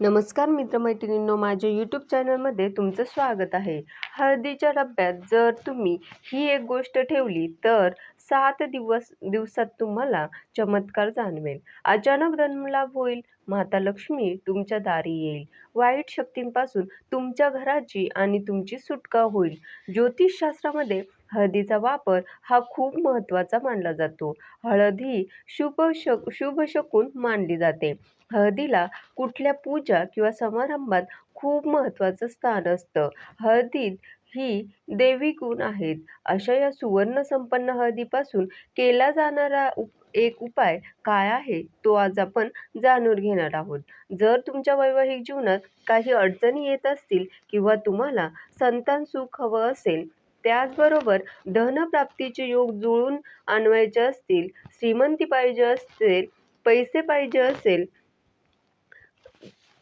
नमस्कार मित्रमैत्रिणींनो माझ्या यूट्यूब चॅनलमध्ये तुमचं स्वागत आहे. हळदीच्या डब्यात जर तुम्ही ही एक गोष्ट ठेवली तर सात दिवस दिवसात तुम्हाला चमत्कार जाणवेल. अचानक धनलाभ होईल माता लक्ष्मी तुमच्या दारी येईल. वाईट शक्तींपासून तुमच्या घराची आणि तुमची सुटका होईल. ज्योतिषशास्त्रामध्ये हळदीचा वापर हा खूप महत्त्वाचा मानला जातो. हळद ही शुभ शक शुभ शकून मानली जाते. हळदीला कुठल्या पूजा किंवा समारंभात खूप महत्त्वाचं स्थान असतं. हळदीत ही देवी गुण आहेत. अशा या सुवर्णसंपन्न हळदीपासून केला जाणारा उप एक उपाय काय आहे? तो आज आपण जाणून घेणार आहोत. जर तुमच्या वैवाहिक जीवनात काही अडचणी येत असतील किंवा तुम्हाला संतान सुख हवं असेल त्याचबरोबर धनप्राप्तीचे योग जुळून आणवायचे असतील श्रीमंती पाहिजे असेल पैसे पाहिजे असेल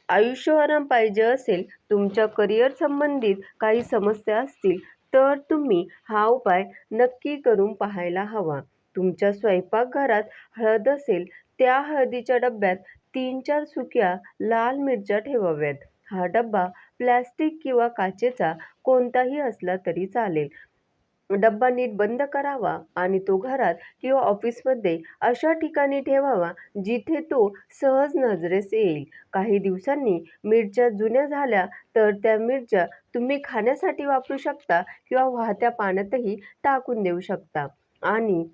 आयुष्य आराम पाहिजे असेल तुमच्या करिअर संबंधित काही समस्या असतील तर तुम्ही हा उपाय नक्की करून पाहायला हवा. तुमच्या स्वयंपाकघरात हळद असेल त्या हळदीच्या डब्यात तीन चार सुक्या लाल मिरच्या ठेवाव्यात. हा डब्बा प्लॅस्टिक किंवा काचेचा कोणताही असला तरी चालेल. डब्बा नीट बंद करावा आणि तो घरात किंवा ऑफिसमध्ये अशा ठिकाणी ठेवावा जिथे तो सहज नजरेस येईल. काही दिवसांनी मिरच्या जुन्या झाल्या तर त्या मिरच्या तुम्ही खाण्यासाठी वापरू शकता किंवा वाहत्या पाण्यातही टाकून देऊ शकता. आणि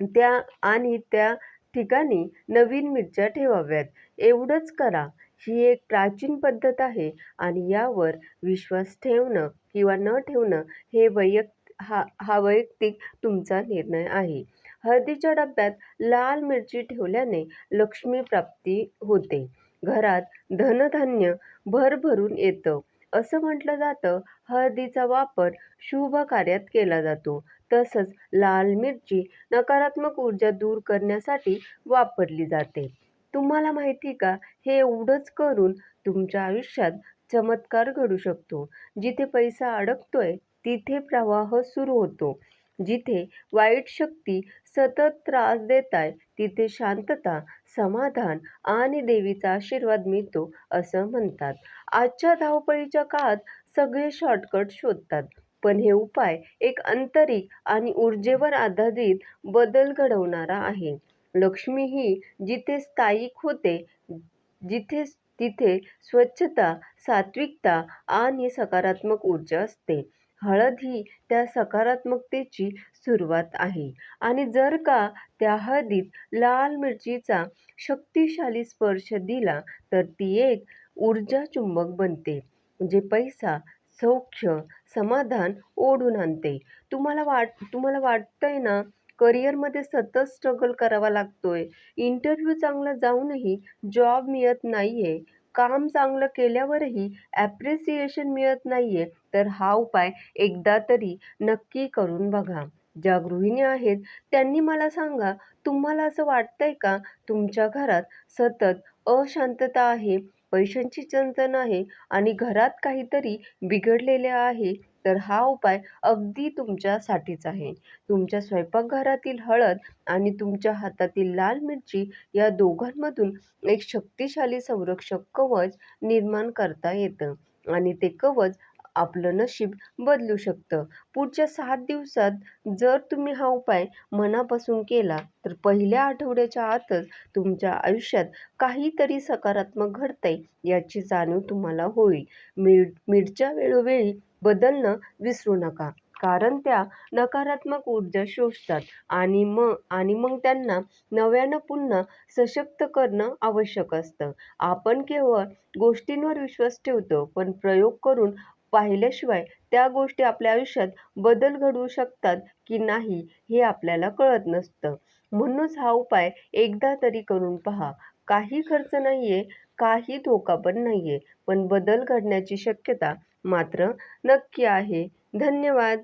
त्या आणि त्या ठिकाणी नवीन मिरच्या ठेवाव्यात. एवढंच करा. ही एक प्राचीन पद्धत आहे आणि यावर विश्वास ठेवणं किंवा न ठेवणं हे वैयक् हा हा वैयक्तिक तुमचा निर्णय आहे. हळदीच्या डब्यात लाल मिरची ठेवल्याने लक्ष्मी प्राप्ती होते. घरात धनधान्य भरभरून येतं. असं म्हटलं जातं हळदीचा वापर शुभ कार्यात केला जातो. तसंच लाल मिरची नकारात्मक ऊर्जा दूर करण्यासाठी वापरली जाते. तुम्हाला माहिती का? हे एवढंच करून तुमच्या आयुष्यात चमत्कार घडू शकतो. जिथे पैसा अडकतोय तिथे प्रवाह सुरू होतो. जिथे वाईट शक्ती सतत त्रास देत आहे तिथे शांतता समाधान आणि देवीचा आशीर्वाद मिळतो असं म्हणतात. आजच्या धावपळीच्या काळात सगळे शॉर्टकट शोधतात पण हे उपाय एक आंतरिक आणि ऊर्जेवर आधारित बदल घडवणारा आहे. लक्ष्मी ही जिथे स्थायिक होते जिथे तिथे स्वच्छता सात्विकता आणि सकारात्मक ऊर्जा असते. हळद ही त्या सकारात्मकतेची सुरुवात आहे. आणि जर का त्या हळदीत लाल मिरचीचा शक्तिशाली स्पर्श दिला तर ती एक ऊर्जा चुंबक बनते जे पैसा सौख्य समाधान ओढून आणते. तुम्हाला वाट तुम्हाला वाटतंय ना करिअरमध्ये सतत स्ट्रगल करावा लागतोय. इंटरव्ह्यू चांगला जाऊनही जॉब मिळत नाहीये. काम चांगलं केल्यावरही ॲप्रिसिएशन मिळत नाहीये. तर हा उपाय एकदा तरी नक्की करून बघा. ज्या गृहिणी आहेत त्यांनी मला सांगा तुम्हाला असं वाटतंय का? तुमच्या घरात सतत अशांतता आहे पैशांची चणचण आहे आणि घरात काहीतरी बिघडलेले आहे. तर हा उपाय अगदी तुमच्यासाठीच आहे. तुमच्या स्वयंपाकघरातील हळद आणि तुमच्या हातातील लाल मिरची या दोघांमधून एक शक्तिशाली संरक्षक कवच निर्माण करता येतं आणि ते कवच आपलं नशीब बदलू शकतं. पुढच्या सात दिवसात जर तुम्ही हा उपाय मनापासून केला तर पहिल्या आठवड्याच्या आतच तुमच्या आयुष्यात काहीतरी सकारात्मक घडतंय याची जाणीव तुम्हाला होईल. मीड मिरच्या वेळोवेळी बदलणं विसरू नका कारण त्या नकारात्मक ऊर्जा शोषतात आणि मग आणि मग त्यांना नव्यानं पुन्हा सशक्त करणं आवश्यक असतं. आपण केवळ गोष्टींवर विश्वास ठेवतो पण प्रयोग करून पाहिल्याशिवाय त्या गोष्टी आपल्या आयुष्यात बदल घडवू शकतात की नाही हे आपल्याला कळत नसतं. म्हणूनच हा उपाय एकदा तरी करून पहा. काही खर्च नाही आहे काही धोका पण नाही आहे पण बदल घडण्याची शक्यता मात्र नक्की आहे. धन्यवाद.